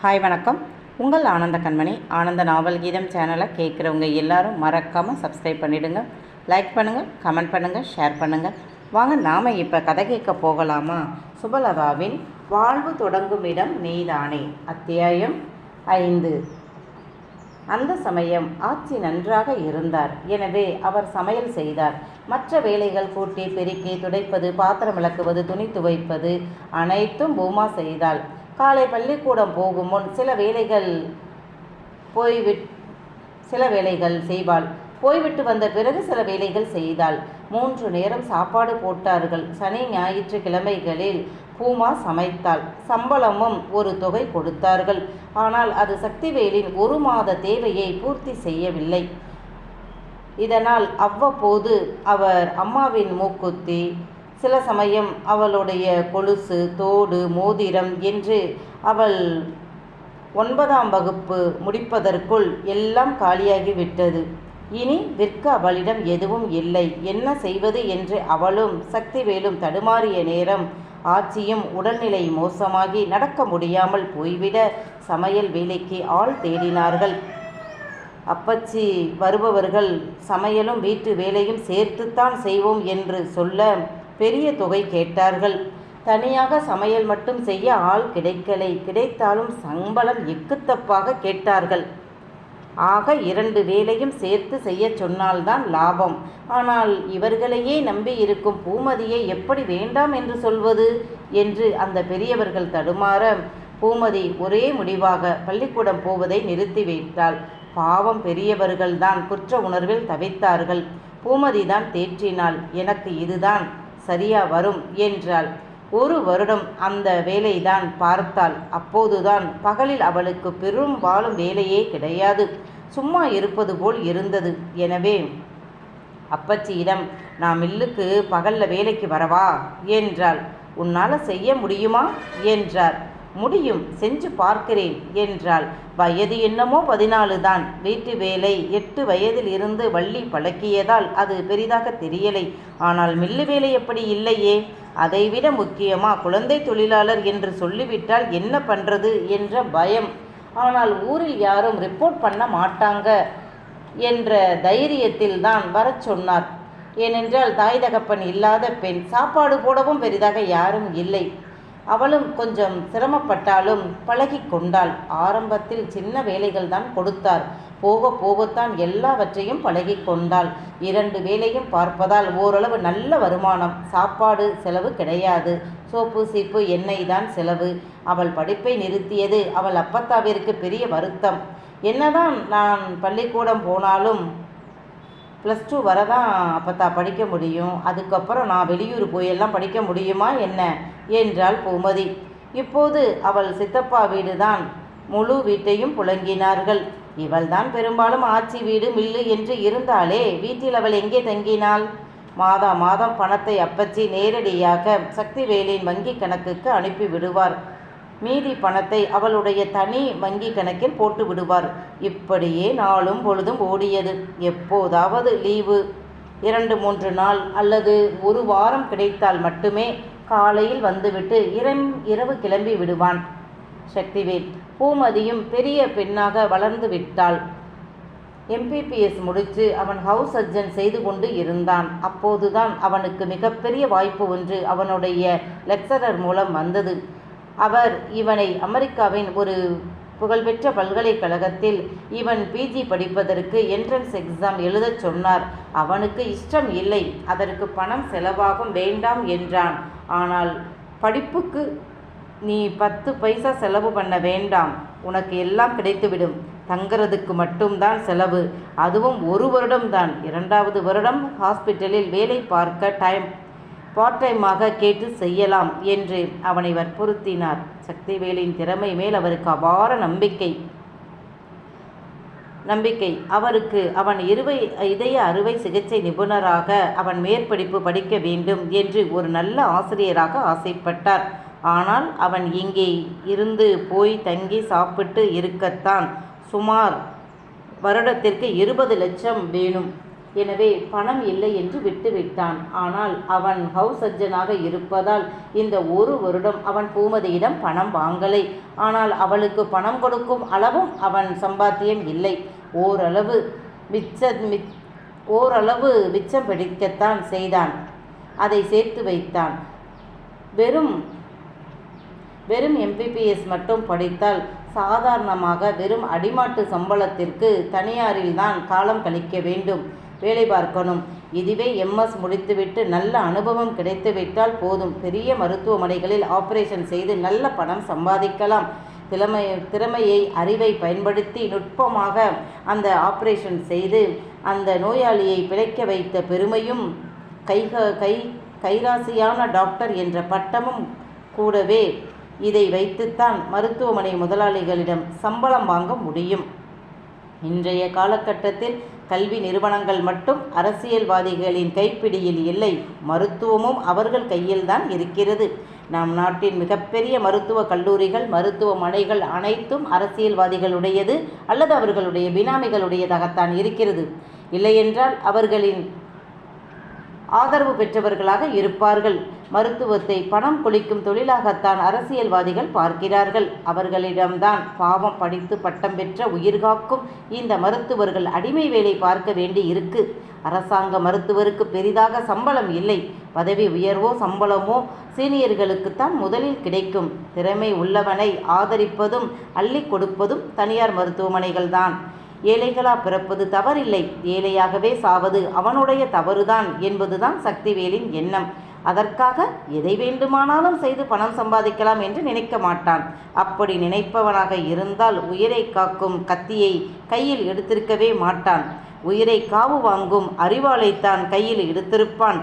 Hi வணக்கம். உங்கள் ஆனந்த கண்மணி. ஆனந்த நாவல் கீதம் சேனலை கேட்குறவங்க எல்லாரும் மறக்காமல் சப்ஸ்கிரைப் பண்ணிவிடுங்க லைக் பண்ணுங்கள் கமெண்ட் பண்ணுங்கள் ஷேர் பண்ணுங்கள் வாங்க நாம் இப்போ கதை கேட்க போகலாமா? சுபலதாவின் வாழ்வு தொடங்கும் இடம் நீதானே அத்தியாயம் ஐந்து. அந்த சமயம் ஆட்சி நன்றாக இருந்தார். எனவே அவர் சமையல் செய்தார். மற்ற வேலைகள் கூட்டி பெருக்கி துடைப்பது பாத்திரம் விளக்குவது துணி துவைப்பது அனைத்தும் பூமா செய்தாள். காலை பள்ளிக்கூடம் போகும் முன் சில வேலைகள் போய்விட் சில வேலைகள் செய்வாள். போய்விட்டு வந்த பிறகு சில வேலைகள் செய்தாள். மூன்று நேரம் சாப்பாடு போட்டார்கள். சனி ஞாயிற்றுக்கிழமைகளில் பூமா சமைத்தாள். சம்பளமும் ஒரு தொகை கொடுத்தார்கள். ஆனால் அது சக்திவேலின் ஒரு மாத தேவையை பூர்த்தி செய்யவில்லை. இதனால் அவ்வப்போது அவர் அம்மாவின் மூக்குத்தி சில சமயம் அவளுடைய கொலுசு தோடு மோதிரம் என்று அவள் ஒன்பதாம் வகுப்பு முடிப்பதற்குள் எல்லாம் காலியாகிவிட்டது இனி விற்க அவளிடம் எதுவும் இல்லை. என்ன செய்வது என்று அவளும் சக்திவேலும் தடுமாறிய நேரம் ஆட்சியும் உடல்நிலை மோசமாகி நடக்க முடியாமல் போய்விட சமையல் வேலைக்கு ஆள் தேடினார்கள். அப்பச்சி வருபவர்கள் சமையலும் வீட்டு வேலையும் சேர்த்துத்தான் செய்வோம் என்று சொல்ல பெரிய தொகை கேட்டார்கள். தனியாக சமையல் மட்டும் செய்ய ஆள் கிடைக்கலை. கிடைத்தாலும் சம்பளம் எக்குத்தப்பாக கேட்டார்கள். ஆக இரண்டு வேலையும் சேர்த்து செய்ய சொன்னால்தான் லாபம். ஆனால் இவர்களையே நம்பி இருக்கும் பூமதியை எப்படி வேண்டாம் என்று சொல்வது என்று அந்த பெரியவர்கள் தடுமாற பூமதி ஒரே முடிவாக. பள்ளிக்கூடம் போவதை நிறுத்தி வைத்தாள் பாவம் பெரியவர்கள்தான். குற்ற உணர்வில் தவித்தார்கள். பூமதிதான் தேற்றினாள். எனக்கு இதுதான் சரியா வரும் என்றாள். ஒரு வருடம் அந்த வேலைதான் பார்த்தாள். அப்போதுதான் பகலில் அவளுக்கு பெரும்பாலும் வேலையே கிடையாது. சும்மா இருப்பது போல் இருந்தது. எனவே அப்பச்சியிடம் நான் மில்லுக்கு பகல்ல வேலைக்கு வரவா? என்றாள். உன்னால் செய்ய முடியுமா? என்றார். முடியும் செஞ்சு பார்க்கிறேன் என்றாள். வயது என்னமோ பதினாலு தான். வீட்டு வேலை எட்டு வயதில் இருந்து வள்ளி பழக்கியதால் அது பெரிதாக தெரியலை. ஆனால் மில்லு வேலை எப்படி இல்லையே? அதைவிட முக்கியமா குழந்தை தொழிலாளர் என்று சொல்லிவிட்டால் என்ன பண்றது என்ற பயம். ஆனால் ஊரில் யாரும் ரிப்போர்ட் பண்ண மாட்டாங்க என்ற தைரியத்தில் தான் வரச் சொன்னார். ஏனென்றால் தாய் தகப்பன் இல்லாத பெண் சாப்பாடு போடவும் பெரிதாக யாரும் இல்லை. அவளும் கொஞ்சம் சிரமப்பட்டாலும் பழகி கொண்டாள். ஆரம்பத்தில் சின்ன வேலைகள் தான் கொடுத்தார் போக போகத்தான் எல்லாவற்றையும் பழகி கொண்டாள். இரண்டு வேலையும் பார்ப்பதால் ஓரளவு நல்ல வருமானம் சாப்பாடு செலவு கிடையாது. சோப்பு சீப்பு எண்ணெய் தான் செலவு. அவள் படிப்பை நிறுத்தியது அவள் அப்பத்தாவிற்கு பெரிய வருத்தம். என்னதான் நான் பள்ளிக்கூடம் போனாலும் ப்ளஸ் டூ வர தான் அப்பத்தா படிக்க முடியும். அதுக்கப்புறம் நான் வெளியூர் போயெல்லாம் படிக்க முடியுமா என்ன? என்றாள் பூமதி. இப்போது அவள் சித்தப்பா வீடு தான் முழு வீட்டையும் புழங்கினார்கள். இவள்தான் பெரும்பாலும் ஆட்சி வீடு மில்லு என்று இருந்தாலே வீட்டில் அவள் எங்கே தங்கினாள்? மாதா மாதம் பணத்தை அப்பச்சி நேரடியாக சக்திவேலின் வங்கி கணக்குக்கு அனுப்பி விடுவார் மீதி பணத்தை அவளுடைய தனி வங்கி கணக்கில் போட்டு விடுவார். இப்படியே நாளும் பொழுதும் ஓடியது. எப்போதாவது லீவு. இரண்டு மூன்று நாள் அல்லது ஒரு வாரம் கிடைத்தால் மட்டுமே காலையில் வந்துவிட்டு இரம் இரவு கிளம்பி விடுவான். சக்திவேல் பூமதியும் பெரிய பெண்ணாக வளர்ந்து விட்டாள். எம்பிபிஎஸ் முடித்து அவன் ஹவுஸ் சர்ஜன் செய்து கொண்டு இருந்தான். அப்போதுதான் அவனுக்கு மிகப்பெரிய வாய்ப்பு ஒன்று அவனுடைய லெக்சரர் மூலம் வந்தது. அவர் இவனை அமெரிக்காவின் ஒரு புகழ்பெற்ற பல்கலைக்கழகத்தில் இவன் பிஜி படிப்பதற்கு என்ட்ரன்ஸ் எக்ஸாம் எழுதச் சொன்னார். அவனுக்கு இஷ்டம் இல்லை. அதற்கு பணம் செலவாகும் வேண்டாம் என்றான். ஆனால் படிப்புக்கு நீ பத்து பைசா செலவு பண்ண வேண்டாம். உனக்கு எல்லாம் கிடைத்துவிடும். தங்கிறதுக்கு மட்டும்தான் செலவு. அதுவும் ஒரு வருடம்தான். இரண்டாவது வருடம் ஹாஸ்பிட்டலில் வேலை பார்க்க டைம் பார்ட் டைமாக கேட்டு செய்யலாம் என்று அவனை வற்புறுத்தினார் சக்திவேலின் திறமை மேல் அவருக்கு அபார நம்பிக்கை. நம்பிக்கை. அவருக்கு அவன் இருவை இதய அறுவை சிகிச்சை நிபுணராக அவன் மேற்படிப்பு படிக்க வேண்டும் என்று ஒரு நல்ல ஆசிரியராக ஆசைப்பட்டார். ஆனால் அவன் இங்கே இருந்து போய் தங்கி சாப்பிட்டு இருக்கத்தான். சுமார் வருடத்திற்கு இருபது லட்சம் வேணும். எனவே பணம் இல்லை என்று விட்டுவிட்டான். ஆனால் அவன் ஹவுஸ் சர்ஜனாக இருப்பதால் இந்த ஒரு வருடம் அவன் பூமதியிடம் பணம் வாங்கலை. ஆனால் அவளுக்கு பணம் கொடுக்கும் அளவும் அவன் சம்பாத்தியம் இல்லை. ஓரளவு மிச்ச மிச் ஓரளவு மிச்சம் பிடிக்கத்தான் செய்தான். அதை சேர்த்து வைத்தான். வெறும் வெறும் எம்பிபிஎஸ் மட்டும் படித்தால் சாதாரணமாக வெறும் அடிமாட்டு சம்பளத்திற்கு தனியாரில் தான் காலம் கழிக்க வேண்டும். வேலை பார்க்கணும். இதுவே எம்எஸ் முடித்துவிட்டு நல்ல அனுபவம் கிடைத்துவிட்டால் போதும். பெரிய மருத்துவமனைகளில் ஆபரேஷன் செய்து நல்ல பணம் சம்பாதிக்கலாம். திறமை திறமையை அறிவை பயன்படுத்தி நுட்பமாக அந்த ஆபரேஷன் செய்து அந்த நோயாளியை பிழைக்க வைத்த பெருமையும் கை கை கைராசியான டாக்டர் என்ற பட்டமும் கூடவே இதை வைத்துத்தான் மருத்துவமனை முதலாளிகளிடம் சம்பளம் வாங்க முடியும். இன்றைய காலகட்டத்தில் கல்வி நிறுவனங்கள் மட்டும் அரசியல்வாதிகளின் கைப்பிடியில் இல்லை மருத்துவமும் அவர்கள் கையில்தான் இருக்கிறது. நம் நாட்டின் மிகப்பெரிய மருத்துவ கல்லூரிகள் மருத்துவமனைகள் அனைத்தும் அரசியல்வாதிகளுடையது அல்லது அவர்களுடைய பினாமிகளுடையதாகத்தான் இருக்கிறது. இல்லையென்றால் அவர்களின் ஆதரவு பெற்றவர்களாக இருப்பார்கள். மருத்துவத்தை பணம் கொளிக்கும் தொழிலாகத்தான் அரசியல்வாதிகள் பார்க்கிறார்கள். அவர்களிடம்தான் பாவம் படித்து பட்டம் பெற்ற உயிர்காக்கும் இந்த மருத்துவர்கள் அடிமை வேலை பார்க்க வேண்டி இருக்கு. அரசாங்க மருத்துவருக்கு பெரிதாக சம்பளம் இல்லை. பதவி உயர்வோ சம்பளமோ சீனியர்களுக்குத்தான் முதலில் கிடைக்கும். திறமை உள்ளவனை ஆதரிப்பதும் அள்ளி கொடுப்பதும் தனியார் மருத்துவமனைகள்தான். ஏழைகளா பிறப்பது தவறில்லை. ஏழையாகவே சாவது அவனுடைய தவறுதான் என்பதுதான் சக்திவேலின் எண்ணம். அதற்காக எதை வேண்டுமானாலும் செய்து பணம் சம்பாதிக்கலாம் என்று நினைக்க மாட்டான். அப்படி நினைப்பவனாக இருந்தால் உயிரை காக்கும் கத்தியை கையில் எடுத்திருக்கவே மாட்டான். உயிரை காவு வாங்கும் அறிவாளைத்தான் கையில் எடுத்திருப்பான்.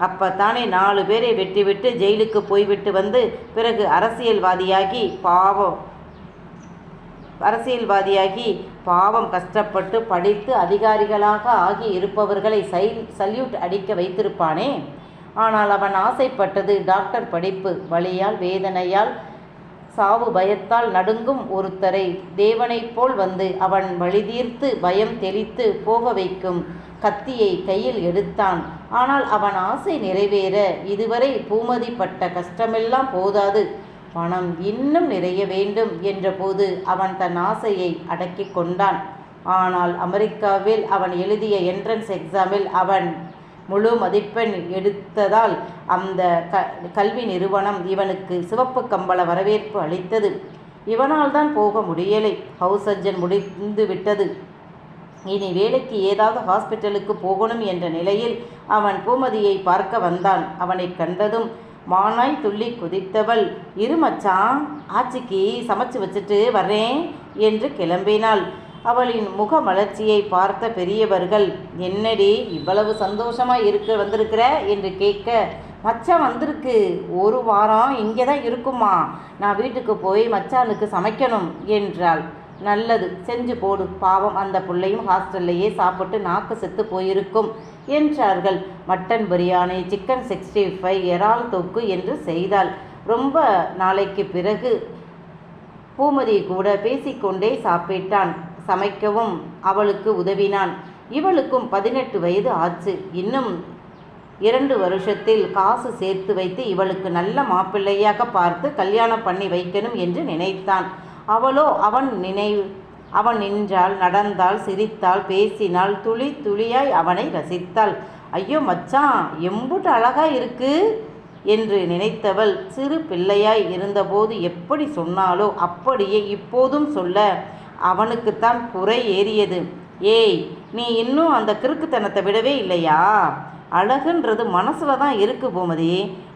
அப்பத்தானே நாலு பேரை வெட்டிவிட்டு ஜெயிலுக்கு போய்விட்டு வந்து பிறகு அரசியல்வாதியாகி பாவம். அரசியல்வாதியாகி பாவம் கஷ்டப்பட்டு படித்து அதிகாரிகளாக ஆகி இருப்பவர்களை சை சல்யூட் அடிக்க வைத்திருப்பானே? ஆனால் அவன் ஆசைப்பட்டது டாக்டர் படிப்பு. வலியால் வேதனையால் சாவு பயத்தால் நடுங்கும் ஒருத்தரை. தேவனைப் போல் வந்து அவன் வழிதீர்த்து பயம் தெளித்து போக வைக்கும் கத்தியை கையில் எடுத்தான். ஆனால் அவன் ஆசை நிறைவேற. இதுவரை பூமதிப்பட்ட கஷ்டமெல்லாம் போதாது. பணம் இன்னும் நிறைய வேண்டும் என்றபோது அவன் தன் ஆசையை அடக்கி கொண்டான். ஆனால் அமெரிக்காவில் அவன் எழுதிய என்ட்ரன்ஸ் எக்ஸாமில் அவன் முழு மதிப்பெண் எடுத்ததால் அந்த க கல்வி நிறுவனம் இவனுக்கு சிவப்பு கம்பள வரவேற்பு அளித்தது. இவனால் தான் போக முடியலை. ஹவுஸ் சர்ஜன் முடிந்து விட்டது. இனி வேலைக்கு ஏதாவது ஹாஸ்பிட்டலுக்கு போகணும் என்ற நிலையில் அவன் பூமதியை பார்க்க வந்தான். அவனை கண்டதும் மானாய் துள்ளி குதித்தவள். இரு மச்சான் ஆச்சிக்கு சமைச்சு வச்சுட்டு வர்றேன் என்று கிளம்பினாள். அவளின் முக மலர்ச்சியை பார்த்த பெரியவர்கள் என்னடி இவ்வளவு சந்தோஷமா இருக்க வந்திருக்கிற? என்று கேட்க மச்சான் வந்திருக்கு. ஒரு வாரம் இங்கே தான் இருக்குமா? நான் வீட்டுக்கு போய் மச்சானுக்கு சமைக்கணும் என்றாள். நல்லது. செஞ்சு போடு. பாவம் அந்த பிள்ளையும் ஹாஸ்டல்லையே சாப்பிட்டு நாக்கு செத்து போயிருக்கும் என்றார்கள். Mutton biryani chicken sixty five இறால் தொக்கு என்று செய்தாள். ரொம்ப நாளைக்கு பிறகு பூமதி கூட பேசிக்கொண்டே சாப்பிட்டான். சமைக்கவும் அவளுக்கு உதவினான். இவளுக்கும் பதினெட்டு வயது ஆச்சு. இன்னும் இரண்டு வருஷத்தில் காசு சேர்த்து வைத்து இவளுக்கு நல்ல மாப்பிள்ளையாக பார்த்து கல்யாணம் பண்ணி வைக்கணும் என்று நினைத்தான். அவளோ அவன் நினைவு. அவன் நின்றாள் நடந்தாள் சிரித்தாள் பேசினாள் துளி துளியாய் அவனை ரசித்தாள். ஐயோ மச்சான் எம்புட்டு அழகா இருக்கு என்று நினைத்தவள் சிறு பிள்ளையாய் இருந்தபோது எப்படி சொன்னாலோ அப்படியே இப்போதும் சொல்ல அவனுக்குத்தான் குறை ஏறியது. ஏய் நீ இன்னும் அந்த கிறுக்குத்தனத்தை விடவே இல்லையா? அழகுன்றது மனசில் தான் இருக்கு பூமதி.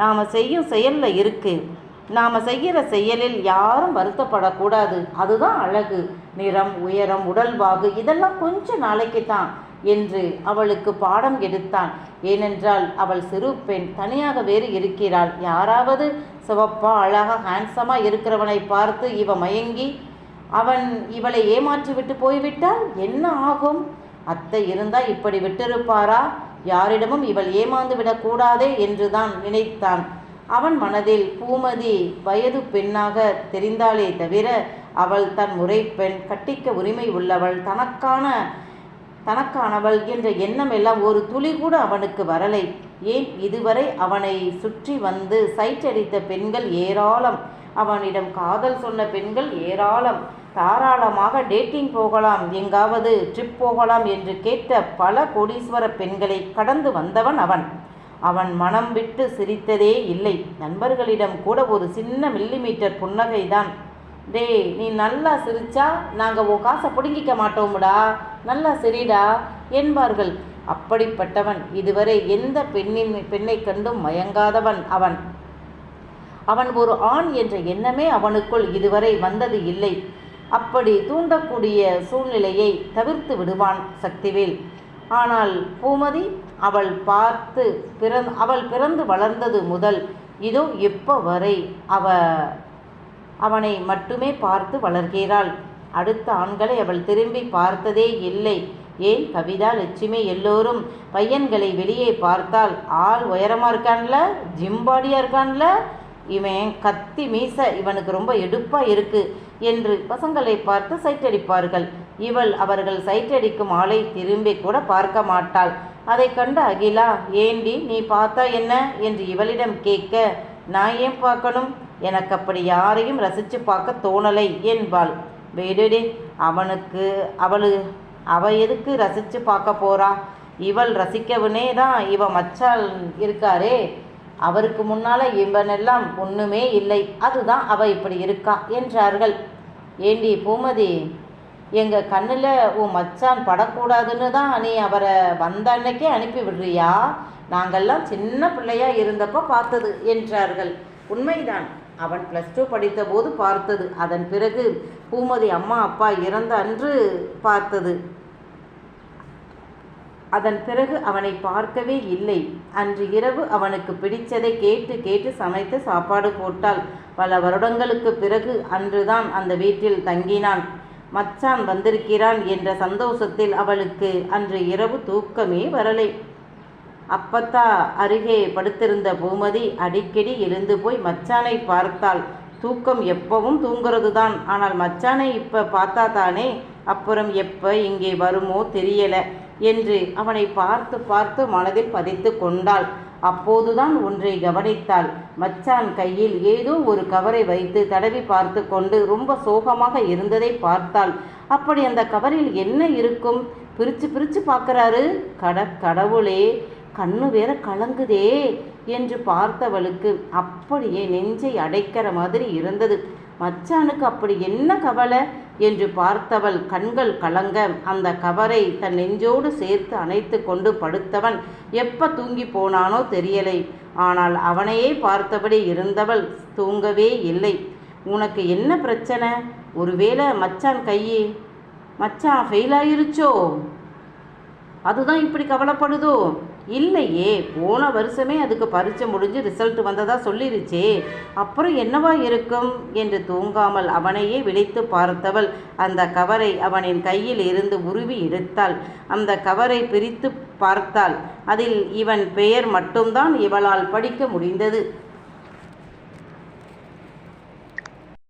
நாம் செய்யும் செயலில் இருக்குது நாம் செய்கிற செயலில் யாரும் வருத்தப்படக்கூடாது. அதுதான் அழகு. நிறம் உயரம் உடல்வாகு இதெல்லாம் கொஞ்ச நாளைக்கு தான் என்று அவளுக்கு பாடம் எடுத்தான். ஏனென்றால் அவள் சிறு பெண் தனியாக வேறு இருக்கிறாள். யாராவது சிவப்பா அழகாக ஹேண்ட்ஸமாக இருக்கிறவனை பார்த்து இவ மயங்கி அவன் இவளை ஏமாற்றிவிட்டு போய்விட்டால் என்ன ஆகும்? அத்தை இருந்தால் இப்படி விட்டிருப்பாரா? யாரிடமும் இவள் ஏமாந்து விடக்கூடாதே என்றுதான் நினைத்தான். அவன் மனதில் பூமதி வயது பெண்ணாக தெரிந்தாலே தவிர அவள் தன் முறை பெண் கட்டிக்க உரிமை உள்ளவள் தனக்கான தனக்கானவள் என்ற எண்ணம் எல்லாம் ஒரு துளி கூட அவனுக்கு வரலை. ஏன்? இதுவரை அவனை சுற்றி வந்து சைட்டடித்த பெண்கள் ஏராளம். அவனிடம் காதல் சொன்ன பெண்கள் ஏராளம். தாராளமாக டேட்டிங் போகலாம் எங்காவது ட்ரிப் போகலாம் என்று கேட்ட பல கோடீஸ்வர பெண்களை கடந்து வந்தவன் அவன். அவன் மனம் விட்டு சிரித்ததே இல்லை. நண்பர்களிடம் கூட ஒரு சின்ன மில்லிமீட்டர் புன்னகைதான். டேய் நீ நல்லா சிரிச்சா நாங்கள் உன் காசை பிடுங்கிக்க மாட்டோமுடா. நல்லா சிரிடா என்பார்கள். அப்படிப்பட்டவன் இதுவரை எந்த பெண்ணின் பெண்ணை கண்டும் மயங்காதவன் அவன். அவன் ஒரு ஆண் என்ற எண்ணமே அவனுக்குள் இதுவரை வந்தது இல்லை. அப்படி தூண்டக்கூடிய சூழ்நிலையை தவிர்த்து விடுவான் சக்திவேல். ஆனால் பூமதி அவள் பார்த்து பிறந் அவள் பிறந்து வளர்ந்தது முதல் இதோ எப்போ வரை அவ அவனை மட்டுமே பார்த்து வளர்கிறாள். அடுத்த ஆண்களை அவள் திரும்பி பார்த்ததே இல்லை. ஏன்? கவிதா லட்சுமி எல்லோரும் பையன்களை வெளியே பார்த்தால் ஆள் உயரமாக இருக்கான்ல ஜிம்பாடியாக இருக்கான்ல இவன் கத்தி மீச இவனுக்கு ரொம்ப எடுப்பாக இருக்குது என்று பசங்களை பார்த்து சைட்டடிப்பார்கள். இவள் அவர்கள் சைட்டடிக்கும் ஆளை திரும்பி கூட பார்க்க மாட்டாள். அதை கண்ட அகிலா ஏண்டி நீ பார்த்தா என்ன? என்று இவளிடம் கேட்க நான் ஏன் பார்க்கணும்? எனக்கு அப்படி யாரையும் ரசித்து பார்க்க தோணலை என்பாள். வேடுடே அவனுக்கு அவளு அவ எதுக்கு ரசித்து பார்க்க போறா? இவள் ரசிக்கவனே தான் இவ மச்சால் இருக்காரே. அவருக்கு முன்னால் இவனெல்லாம் ஒன்றுமே இல்லை. அதுதான் அவ இப்படி இருக்கா என்றார்கள். ஏண்டி பூமதி எங்கள் கண்ணில் உன் மச்சான் படக்கூடாதுன்னு தான் நீ அவரை வந்த அன்னைக்கே அனுப்பி விடுறியா? நாங்கள்லாம் சின்ன பிள்ளையா இருந்தப்போ பார்த்தது என்றார்கள். உண்மைதான். அவன் ப்ளஸ் டூ படித்த போது பார்த்தது. அதன் பிறகு பூமதி அம்மா அப்பா இறந்த அன்று பார்த்தது. அதன் பிறகு அவனை பார்க்கவே இல்லை. அன்று இரவு அவனுக்கு பிடித்ததை கேட்டு கேட்டு சமைத்து சாப்பாடு போட்டால் பல வருடங்களுக்கு பிறகு அன்றுதான் அந்த வீட்டில் தங்கினான். மச்சான் வந்திருக்கிறான் என்ற சந்தோஷத்தில் அவளுக்கு அன்று இரவு தூக்கமே வரலை. அப்பத்தா அருகே படுத்திருந்த பூமதி அடிக்கடி எழுந்து போய் மச்சானை பார்த்தாள். தூக்கம் எப்பவும் தூங்குறது தான் ஆனால் மச்சானை இப்போ பார்த்தா தானே அப்புறம் எப்போ இங்கே வருமோ தெரியல என்று அவனை பார்த்து பார்த்து மனதில் பதித்து கொண்டாள். அப்போதுதான் ஒன்றை கவனித்தாள். மச்சான் கையில் ஏதோ ஒரு கவரை வைத்து தடவி பார்த்து கொண்டு ரொம்ப சோகமாக இருந்ததை பார்த்தாள். அப்படி அந்த கவரில் என்ன இருக்கும்? பிரிச்சு பிரிச்சு பார்க்குறாரு. கட கடவுளே கண்ணு வேற கலங்குதே என்று பார்த்தவளுக்கு அப்படியே நெஞ்சை அடைக்கிற மாதிரி இருந்தது. மச்சானுக்கு அப்படி என்ன கவலை? என்று பார்த்தவள் கண்கள் கலங்க அந்த கவரை தன் நெஞ்சோடு சேர்த்து அணைத்து கொண்டு படுத்தவன் எப்ப தூங்கி போனானோ தெரியலை. ஆனால் அவனையே பார்த்தபடி இருந்தவள் தூங்கவே இல்லை. உனக்கு என்ன பிரச்சனை? ஒருவேளை மச்சான் கையே மச்சான் ஃபெயில் ஆயிருச்சோ? அதுதான் இப்படி கவலைப்படுதோ? இல்லையே போன வருஷமே அதுக்கு பரீட்சை முடிஞ்சு ரிசல்ட் வந்ததா சொல்லிருச்சே. அப்புறம் என்னவா இருக்கும்? என்று தூங்காமல் அவனையே விழித்து பார்த்தவள் அந்த கவரை அவனின் கையில் இருந்து உருவி எடுத்தாள். அந்த கவரை பிரித்து பார்த்தாள். அதில் இவன் பெயர் மட்டும்தான் இவளால் படிக்க முடிந்தது.